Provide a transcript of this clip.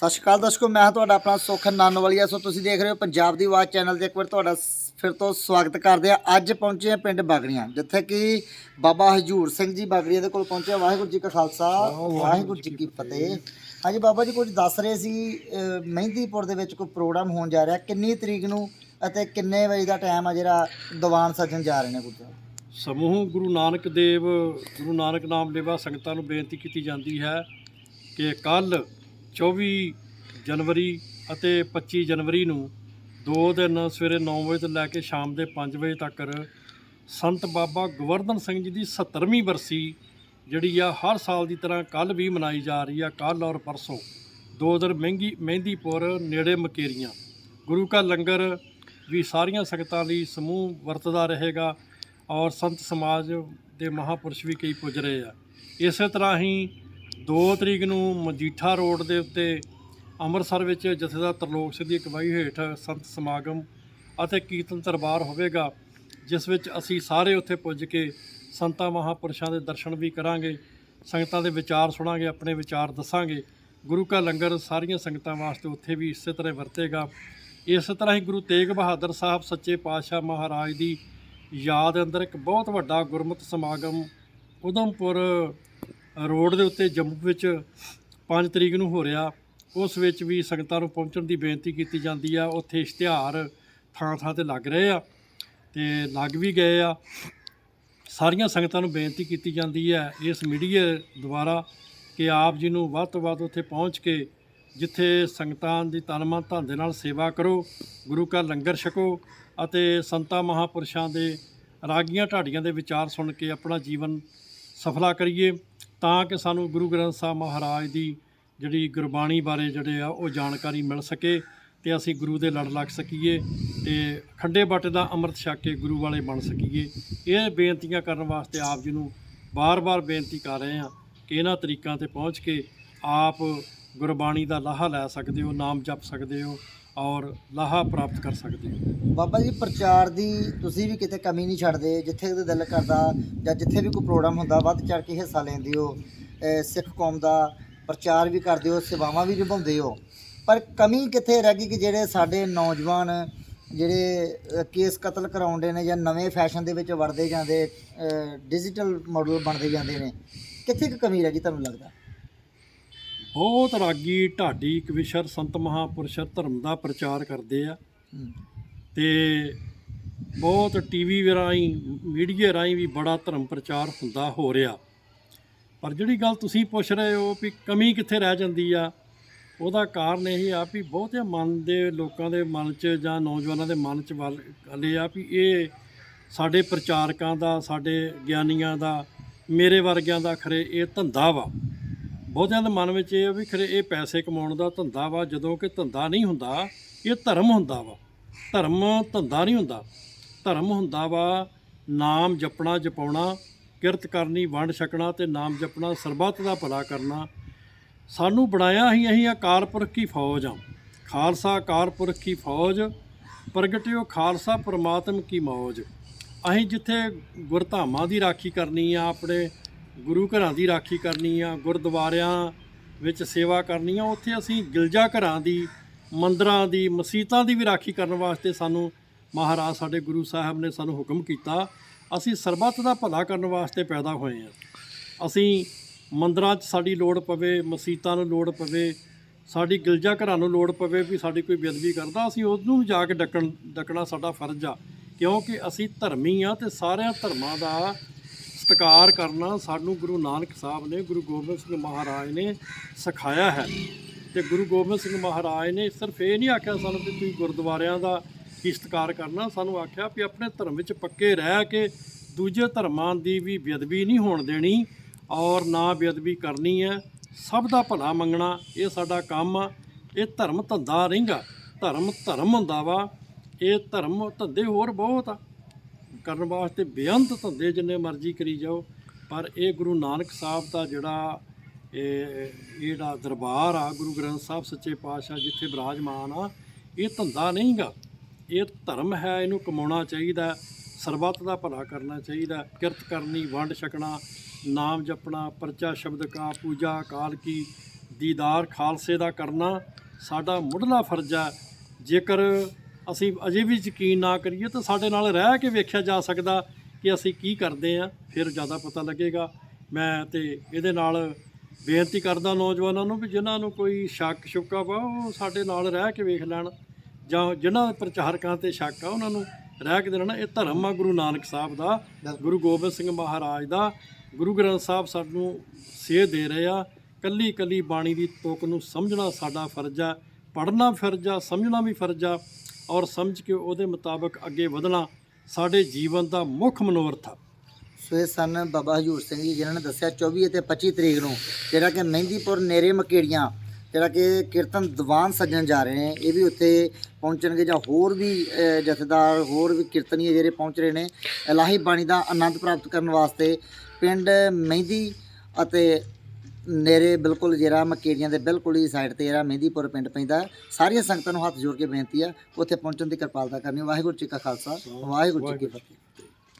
ਸਤਿ ਸ਼੍ਰੀ ਅਕਾਲ ਦਰਸ਼ਕੋ ਮੈਂ ਤੁਹਾਡਾ ਆਪਣਾ ਸੁਖ ਨਾਨੋਵਾਲੀਆ। ਸੋ ਤੁਸੀਂ ਦੇਖ ਰਹੇ ਹੋ ਪੰਜਾਬ ਦੀ ਆਵਾਜ਼ ਚੈਨਲ ਤੇ ਇੱਕ ਵਾਰ ਤੁਹਾਡਾ ਫਿਰ ਤੋਂ ਸਵਾਗਤ ਕਰਦੇ ਆ ਅੱਜ ਪਹੁੰਚੇ ਆ ਪਿੰਡ ਬਾਗੜੀਆਂ ਜਿੱਥੇ ਕਿ ਬਾਬਾ ਹਜੂਰ ਸਿੰਘ ਜੀ ਬਾਗੜੀਆਂ ਦੇ ਕੋਲ ਪਹੁੰਚੇ ਆ। ਵਾਹਿਗੁਰੂ ਜੀ ਕਾ ਖਾਲਸਾ ਵਾਹਿਗੁਰੂ ਜੀ ਕੀ ਫਤਿਹ। ਹਾਂਜੀ ਬਾਬਾ ਜੀ ਕੁਝ ਦੱਸ ਰਹੇ ਸੀ ਮਹਿੰਦੀਪੁਰ ਦੇ ਵਿੱਚ ਕੋਈ ਪ੍ਰੋਗਰਾਮ ਹੋਣ ਜਾ ਰਿਹਾ। ਕਿੰਨੀ ਤਰੀਕ ਨੂੰ ਅਤੇ ਕਿੰਨੇ ਵਜੇ ਦਾ ਟਾਈਮ ਆ ਜਿਹੜਾ ਦੀਵਾਨ ਸੱਜਣ ਜਾ ਰਹੇ ਨੇ ਗੁਰਦੁਆਰਾ ਸਮੂਹ ਗੁਰੂ ਨਾਨਕ ਦੇਵ ਗੁਰੂ ਨਾਨਕ ਨਾਮ ਲੇਵਾ ਸੰਗਤਾਂ ਨੂੰ ਬੇਨਤੀ ਕੀਤੀ ਜਾਂਦੀ ਹੈ ਕਿ ਕੱਲ 24 ਜਨਵਰੀ ਅਤੇ 25 ਜਨਵਰੀ ਨੂੰ ਦੋ ਦਿਨ ਸਵੇਰੇ 9 ਵਜੇ ਤੋਂ ਲੈ ਕੇ ਸ਼ਾਮ ਦੇ 5 ਵਜੇ ਤੱਕ ਸੰਤ ਬਾਬਾ ਗਵਰਧਨ ਸਿੰਘ ਜੀ ਦੀ 70ਵੀਂ ਬਰਸੀ, ਜਿਹੜੀ ਆ ਹਰ ਸਾਲ ਦੀ ਤਰ੍ਹਾਂ ਕੱਲ ਵੀ ਮਨਾਈ ਜਾ ਰਹੀ ਆ ਕੱਲ ਔਰ ਪਰਸੋਂ। ਦੋ ਦਿਨ ਮਹਿੰਗੀ, ਮਹਿੰਦੀਪੁਰ, ਨੇੜੇ ਮਕੇਰੀਆਂ। ਗੁਰੂ ਕਾ ਲੰਗਰ ਵੀ ਸਾਰੀਆਂ ਸੰਗਤਾਂ ਲਈ ਸਮੂਹ ਵਰਤਦਾ ਰਹੇਗਾ ਔਰ ਸੰਤ ਸਮਾਜ ਦੇ ਮਹਾਪੁਰਸ਼ ਵੀ ਕਈ ਪੁੱਜ ਰਹੇ ਆ। ਇਸੇ ਤਰ੍ਹਾਂ ਹੀ 2 ਤਰੀਕ ਨੂੰ ਮਜੀਠਾ ਰੋਡ ਦੇ ਉੱਤੇ ਅੰਮ੍ਰਿਤਸਰ ਵਿੱਚ ਜਥੇਦਾਰ ਤਰਲੋਕ ਸਿੰਘ ਦੀ ਅਗਵਾਈ ਹੇਠ ਸੰਤ ਸਮਾਗਮ ਅਤੇ ਕੀਰਤਨ ਦਰਬਾਰ ਹੋਵੇਗਾ, ਜਿਸ ਵਿੱਚ ਅਸੀਂ ਸਾਰੇ ਉੱਥੇ ਪੁੱਜ ਕੇ ਸੰਤਾਂ ਮਹਾਪੁਰਸ਼ਾਂ ਦੇ ਦਰਸ਼ਨ ਵੀ ਕਰਾਂਗੇ, ਸੰਗਤਾਂ ਦੇ ਵਿਚਾਰ ਸੁਣਾਂਗੇ, ਆਪਣੇ ਵਿਚਾਰ ਦੱਸਾਂਗੇ। ਗੁਰੂ ਕਾ ਲੰਗਰ ਸਾਰੀਆਂ ਸੰਗਤਾਂ ਵਾਸਤੇ ਉੱਥੇ ਵੀ ਇਸੇ ਤਰ੍ਹਾਂ ਵਰਤੇਗਾ। ਇਸੇ ਤਰ੍ਹਾਂ ਹੀ ਗੁਰੂ ਤੇਗ ਬਹਾਦਰ ਸਾਹਿਬ ਸੱਚੇ ਪਾਤਸ਼ਾਹ ਮਹਾਰਾਜ ਦੀ ਯਾਦ ਅੰਦਰ ਇੱਕ ਬਹੁਤ ਵੱਡਾ ਗੁਰਮਤਿ ਸਮਾਗਮ ਉਧਮਪੁਰ ਰੋਡ ਦੇ ਉੱਤੇ ਜੰਮੂ ਵਿੱਚ 5 ਤਰੀਕ ਨੂੰ ਹੋ ਰਿਹਾ, ਉਸ ਵਿੱਚ ਵੀ ਸੰਗਤਾਂ ਨੂੰ ਪਹੁੰਚਣ ਦੀ ਬੇਨਤੀ ਕੀਤੀ ਜਾਂਦੀ ਆ। ਉੱਥੇ ਇਸ਼ਤਿਹਾਰ ਥਾਂ ਥਾਂ ਤੇ ਲੱਗ ਰਹੇ ਆ ਤੇ ਲੱਗ ਵੀ ਗਏ ਆ। ਸਾਰੀਆਂ ਸੰਗਤਾਂ ਨੂੰ ਬੇਨਤੀ ਕੀਤੀ ਜਾਂਦੀ ਹੈ ਇਸ ਮੀਡੀਆ ਦੁਆਰਾ ਕਿ ਆਪ ਜੀ ਨੂੰ ਵੱਧ ਤੋਂ ਵੱਧ ਉੱਥੇ ਪਹੁੰਚ ਕੇ ਜਿੱਥੇ ਸੰਗਤਾਂ ਦੀ ਤਨ ਮਨ ਧਨ ਦੇ ਨਾਲ ਸੇਵਾ ਕਰੋ, ਗੁਰੂ ਕਾ ਲੰਗਰ ਛਕੋ ਅਤੇ ਸੰਤਾਂ ਮਹਾਪੁਰਸ਼ਾਂ ਦੇ ਰਾਗੀਆਂ ਢਾਡੀਆਂ ਦੇ ਵਿਚਾਰ ਸੁਣ ਕੇ ਆਪਣਾ ਜੀਵਨ ਸਫਲਾ ਕਰੀਏ। ਤਾਂ ਕਿ ਸਾਨੂੰ ਗੁਰੂ ਗ੍ਰੰਥ ਸਾਹਿਬ ਮਹਾਰਾਜ ਦੀ ਜਿਹੜੀ ਗੁਰਬਾਣੀ ਬਾਰੇ ਜਿਹੜੇ ਆ, ਉਹ ਜਾਣਕਾਰੀ ਮਿਲ ਸਕੇ ਤੇ ਅਸੀਂ ਗੁਰੂ ਦੇ ਲੜ ਲੱਗ ਸਕੀਏ ਤੇ ਖੰਡੇ ਬਾਟੇ ਦਾ ਅੰਮ੍ਰਿਤ ਛਕ ਕੇ ਗੁਰੂ ਵਾਲੇ ਬਣ ਸਕੀਏ। ਇਹ ਬੇਨਤੀਆਂ ਕਰਨ ਵਾਸਤੇ ਆਪ ਜੀ ਨੂੰ ਬਾਰ-ਬਾਰ ਬੇਨਤੀ ਕਰ ਰਹੇ ਹਾਂ ਕਿ ਇਹਨਾਂ ਤਰੀਕਾਂ ਤੇ ਪਹੁੰਚ ਕੇ ਆਪ ਗੁਰਬਾਣੀ ਦਾ ਲਾਹਾ ਲੈ ਸਕਦੇ ਹੋ, ਨਾਮ ਜਪ ਸਕਦੇ ਹੋ ਔਰ ਲਾਹਾ ਪ੍ਰਾਪਤ ਕਰ ਸਕਦੇ ਹੋ। ਬਾਬਾ ਜੀ ਪ੍ਰਚਾਰ ਦੀ ਤੁਸੀਂ ਵੀ ਕਿਤੇ ਕਮੀ ਨਹੀਂ ਛੱਡਦੇ। ਜਿੱਥੇ ਕਿਤੇ ਦਿਲ ਕਰਦਾ ਜਾਂ ਜਿੱਥੇ ਵੀ ਕੋਈ ਪ੍ਰੋਗਰਾਮ ਹੁੰਦਾ ਵੱਧ ਚੜ ਕੇ ਹਿੱਸਾ ਲੈਂਦੇ ਹੋ। ਅਹ ਸਿੱਖ ਕੌਮ ਦਾ ਪ੍ਰਚਾਰ ਵੀ ਕਰਦੇ ਹੋ ਸੇਵਾਵਾਂ ਵੀ ਨਿਭਾਉਂਦੇ ਹੋ। ਪਰ ਕਮੀ ਕਿੱਥੇ ਰਹਿ ਗਈ ਕਿ ਜਿਹੜੇ ਸਾਡੇ ਨੌਜਵਾਨ ਜਿਹੜੇ ਅਹ, ਕੇਸ ਕਤਲ ਕਰਾਉਂਦੇ ਨੇ ਜਾਂ ਨਵੇਂ ਫੈਸ਼ਨ ਦੇ ਵਿੱਚ ਵੜਦੇ ਜਾਂਦੇ ਡਿਜੀਟਲ ਮਾਡਲ ਬਣਦੇ ਜਾਂਦੇ ਨੇ ਕਿੱਥੇ ਕੁ ਕਮੀ ਰਹਿ ਗਈ ਤੁਹਾਨੂੰ ਲੱਗਦਾ? ਬਹੁਤ ਰਾਗੀ ਢਾਡੀ ਕਵਿਸ਼ਰ ਸੰਤ ਮਹਾਪੁਰਸ਼ ਧਰਮ ਦਾ ਪ੍ਰਚਾਰ ਕਰਦੇ ਆ। ਤੇ ਬਹੁਤ ਟੀਵੀ ਰਾਹੀਂ ਮੀਡੀਆ ਰਾਹੀਂ ਵੀ ਬੜਾ ਧਰਮ ਪ੍ਰਚਾਰ ਹੁੰਦਾ ਹੋ ਰਿਹਾ। ਪਰ ਜਿਹੜੀ ਗੱਲ ਤੁਸੀਂ ਪੁੱਛ ਰਹੇ ਹੋ ਵੀ ਕਮੀ ਕਿੱਥੇ ਰਹਿ ਜਾਂਦੀ ਆ ਉਹਦਾ ਕਾਰਨ ਇਹ ਆ ਵੀ ਬਹੁਤੇ ਮਨ ਦੇ ਲੋਕਾਂ ਦੇ ਮਨ 'ਚ ਜਾਂ ਨੌਜਵਾਨਾਂ ਦੇ ਮਨ 'ਚ ਵੱਲ ਗੱਲ ਇਹ ਆ ਵੀ ਇਹ ਸਾਡੇ ਪ੍ਰਚਾਰਕਾਂ ਦਾ ਸਾਡੇ ਗਿਆਨੀਆਂ ਦਾ ਮੇਰੇ ਵਰਗਿਆਂ ਦਾ ਖਰੇ ਇਹ ਧੰਦਾ ਵਾ। ਬਹੁਤਿਆਂ ਦੇ ਮਨ ਵਿੱਚ ਇਹ ਆ ਵੀ ਖਰੇ ਇਹ ਪੈਸੇ ਕਮਾਉਣ ਦਾ ਧੰਦਾ ਵਾ, ਜਦੋਂ ਕਿ ਧੰਦਾ ਨਹੀਂ ਹੁੰਦਾ, ਇਹ ਧਰਮ ਹੁੰਦਾ ਵਾ। ਧਰਮ ਧੰਦਾ ਨਹੀਂ ਹੁੰਦਾ। ਧਰਮ ਹੁੰਦਾ ਵਾ ਨਾਮ ਜਪਣਾ, ਜਪਾਉਣਾ, ਕਿਰਤ ਕਰਨੀ, ਵੰਡ ਛਕਣਾ ਤੇ ਨਾਮ ਜਪਣਾ, ਸਰਬੱਤ ਦਾ ਭਲਾ ਕਰਨਾ। ਸਾਨੂੰ ਬਣਾਇਆ ਹੀ ਅਸੀਂ ਅਕਾਲ ਪੁਰਖ ਕੀ ਫੌਜ ਆ। ਖਾਲਸਾ ਅਕਾਲ ਪੁਰਖ ਕੀ ਫੌਜ, ਪ੍ਰਗਟਿਓ ਖਾਲਸਾ ਪ੍ਰਮਾਤਮ ਕੀ ਮੌਜ। ਅਸੀਂ ਜਿੱਥੇ ਗੁਰਧਾਮਾਂ ਦੀ ਰਾਖੀ ਕਰਨੀ ਆ, ਆਪਣੇ ਗੁਰੂ ਘਰਾਂ ਦੀ ਰਾਖੀ ਕਰਨੀ ਆ, ਗੁਰਦੁਆਰਿਆਂ ਵਿੱਚ ਸੇਵਾ ਕਰਨੀ ਆ, ਉੱਥੇ ਅਸੀਂ ਗਿਲਜਾ ਘਰਾਂ ਦੀ, ਮੰਦਰਾਂ ਦੀ, ਮਸੀਤਾਂ ਦੀ ਵੀ ਰਾਖੀ ਕਰਨ ਵਾਸਤੇ ਸਾਨੂੰ ਮਹਾਰਾਜ ਸਾਡੇ ਗੁਰੂ ਸਾਹਿਬ ਨੇ ਸਾਨੂੰ ਹੁਕਮ ਕੀਤਾ। ਅਸੀਂ ਸਰਬੱਤ ਦਾ ਭਲਾ ਕਰਨ ਵਾਸਤੇ ਪੈਦਾ ਹੋਏ ਆ। ਅਸੀਂ ਮੰਦਰਾਂ 'ਚ ਸਾਡੀ ਲੋੜ ਪਵੇ, ਮਸੀਤਾਂ ਨੂੰ ਲੋੜ ਪਵੇ, ਸਾਡੀ ਗਿਲਜਾ ਘਰਾਂ ਨੂੰ ਲੋੜ ਪਵੇ ਵੀ ਸਾਡੀ ਕੋਈ ਬੇਅਦਬੀ ਕਰਦਾ, ਅਸੀਂ ਉਹਨੂੰ ਜਾ ਕੇ ਡੱਕਣ, ਡੱਕਣਾ ਸਾਡਾ ਫਰਜ਼ ਆ। ਕਿਉਂਕਿ ਅਸੀਂ ਧਰਮੀ ਆ ਤੇ ਸਾਰਿਆਂ ਧਰਮਾਂ ਦਾ ਸਤਿਕਾਰ ਕਰਨਾ ਸਾਨੂੰ ਗੁਰੂ ਨਾਨਕ ਸਾਹਿਬ ਨੇ, ਗੁਰੂ ਗੋਬਿੰਦ ਸਿੰਘ ਮਹਾਰਾਜ ਨੇ ਸਿਖਾਇਆ ਹੈ। ਤੇ ਗੁਰੂ ਗੋਬਿੰਦ ਸਿੰਘ ਮਹਾਰਾਜ ਨੇ ਸਿਰਫ ਇਹ ਨਹੀਂ ਆਖਿਆ ਸਾਨੂੰ ਕਿ ਤੁਸੀਂ ਗੁਰਦੁਆਰਿਆਂ ਦਾ ਹੀ ਸਤਿਕਾਰ ਕਰਨਾ, ਸਾਨੂੰ ਆਖਿਆ ਵੀ ਆਪਣੇ ਧਰਮ ਵਿੱਚ ਪੱਕੇ ਰਹਿ ਕੇ ਦੂਜੇ ਧਰਮਾਂ ਦੀ ਵੀ ਬੇਅਦਬੀ ਨਹੀਂ ਹੋਣ ਦੇਣੀ ਔਰ ਨਾ ਬੇਅਦਬੀ ਕਰਨੀ ਹੈ। ਸਭ ਦਾ ਭਲਾ ਮੰਗਣਾ, ਇਹ ਸਾਡਾ ਕੰਮ ਆ। ਇਹ ਧਰਮ ਧੰਦਾ ਨਹੀਂਗਾ। ਧਰਮ ਧਰਮ ਹੁੰਦਾ ਵਾ। ਇਹ ਧਰਮ ਧੰਦੇ ਹੋਰ ਬਹੁਤ ਆ। ਕਰਨ ਵਾਸਤੇ ਬੇਅੰਤ ਧੰਦੇ ਜਿੰਨੇ ਮਰਜ਼ੀ ਕਰੀ ਜਾਓ, ਪਰ ਇਹ ਗੁਰੂ ਨਾਨਕ ਸਾਹਿਬ ਦਾ ਜਿਹੜਾ ਇਹ ਇਹ ਜਿਹੜਾ ਦਰਬਾਰ ਆ, ਗੁਰੂ ਗ੍ਰੰਥ ਸਾਹਿਬ ਸੱਚੇ ਪਾਤਸ਼ਾਹ ਜਿੱਥੇ ਬਿਰਾਜਮਾਨ ਆ, ਇਹ ਧੰਦਾ ਨਹੀਂਗਾ। ਇਹ ਧਰਮ ਹੈ, ਇਹਨੂੰ ਕਮਾਉਣਾ ਚਾਹੀਦਾ, ਸਰਬੱਤ ਦਾ ਭਲਾ ਕਰਨਾ ਚਾਹੀਦਾ, ਕਿਰਤ ਕਰਨੀ, ਵੰਡ ਛਕਣਾ, ਨਾਮ ਜਪਣਾ, ਪਰਚਾ ਸ਼ਬਦ ਕਾ, ਪੂਜਾ ਕਾਲ ਕੀ, ਦੀਦਾਰ ਖਾਲਸੇ ਦਾ ਕਰਨਾ, ਸਾਡਾ ਮੁੱਢਲਾ ਫਰਜ਼ ਹੈ ਜੇਕਰ ਅਸੀਂ ਅਜੇ ਵੀ ਯਕੀਨ ਨਾ ਕਰੀਏ ਤਾਂ ਸਾਡੇ ਨਾਲ ਰਹਿ ਕੇ ਵੇਖਿਆ ਜਾ ਸਕਦਾ ਕਿ ਅਸੀਂ ਕੀ ਕਰਦੇ ਆ ਫਿਰ ਜ਼ਿਆਦਾ ਪਤਾ ਲੱਗੇਗਾ। ਮੈਂ ਤੇ ਇਹਦੇ ਨਾਲ ਬੇਨਤੀ ਕਰਦਾ ਨੌਜਵਾਨਾਂ ਨੂੰ ਵੀ ਜਿਨ੍ਹਾਂ ਨੂੰ ਕੋਈ ਸ਼ੱਕ ਸ਼ੁਕਾ ਵਾ ਉਹ ਸਾਡੇ ਨਾਲ ਰਹਿ ਕੇ ਵੇਖ ਲੈਣ ਜਾਂ ਜਿਨ੍ਹਾਂ ਪ੍ਰਚਾਰਕਾਂ ਤੇ ਸ਼ੱਕ ਆ, ਉਹਨਾਂ ਨੂੰ ਰਹਿ ਕੇ ਦੇਣਾ ਇਹ ਧਰਮ ਆ ਗੁਰੂ ਨਾਨਕ ਸਾਹਿਬ ਦਾ, ਗੁਰੂ ਗੋਬਿੰਦ ਸਿੰਘ ਮਹਾਰਾਜ ਦਾ। ਗੁਰੂ ਗ੍ਰੰਥ ਸਾਹਿਬ ਸਾਨੂੰ ਸੇਧ ਦੇ ਰਹੇ ਆ ਕੱਲੀ ਕੱਲੀ ਬਾਣੀ ਦੀ ਤੁਕ ਨੂੰ ਸਮਝਣਾ ਸਾਡਾ ਫਰਜ਼ ਆ, ਪੜ੍ਹਨਾ ਫਰਜ਼ ਆ, ਸਮਝਣਾ ਵੀ ਫਰਜ਼ ਆ। ਔਰ ਸਮਝ ਕੇ ਉਹਦੇ ਮੁਤਾਬਕ ਅੱਗੇ ਵਧਣਾ ਸਾਡੇ ਜੀਵਨ ਦਾ ਮੁੱਖ ਮਨੋਰਥ ਆ ਸੋ ਇਹ ਸਨ ਬਾਬਾ ਹਜੂਰ ਸਿੰਘ ਜੀ, ਜਿਨ੍ਹਾਂ ਨੇ ਦੱਸਿਆ 24 ਅਤੇ 25 ਤਰੀਕ ਨੂੰ ਜਿਹੜਾ ਕਿ ਮਹਿੰਦੀਪੁਰ ਨੇਰੇ ਮਕੇੜੀਆਂ, ਜਿਹੜਾ ਕਿ ਕੀਰਤਨ ਦੀਵਾਨ ਸੱਜਣ ਜਾ ਰਹੇ ਨੇ, ਇਹ ਵੀ ਉੱਥੇ ਪਹੁੰਚਣਗੇ ਜਾਂ ਹੋਰ ਵੀ ਜਥੇਦਾਰ, ਹੋਰ ਵੀ ਕੀਰਤਨੀਏ ਜਿਹੜੇ ਪਹੁੰਚ ਰਹੇ ਨੇ, ਇਲਾਹੀ ਬਾਣੀ ਦਾ ਆਨੰਦ ਪ੍ਰਾਪਤ ਕਰਨ ਵਾਸਤੇ ਪਿੰਡ ਮਹਿੰਦੀ ਅਤੇ ਨੇਰੇ ਬਿਲਕੁਲ ਜਿਹੜਾ ਮਕੇੜੀਆਂ ਦੇ ਬਿਲਕੁਲ ਹੀ ਸਾਈਡ ਤੇ ਜਿਹੜਾ ਮਹਿੰਦੀਪੁਰ ਪਿੰਡ ਪੈਂਦਾ ਸਾਰੀਆਂ ਸੰਗਤਾਂ ਨੂੰ ਹੱਥ ਜੋੜ ਕੇ ਬੇਨਤੀ ਆ ਉੱਥੇ ਪਹੁੰਚਣ ਦੀ ਕਿਰਪਾਲਤਾ ਕਰਨੀ। ਵਾਹਿਗੁਰੂ ਜੀ ਕਾ ਖਾਲਸਾ ਵਾਹਿਗੁਰੂ ਜੀ ਕੀ ਫਤਿਹ।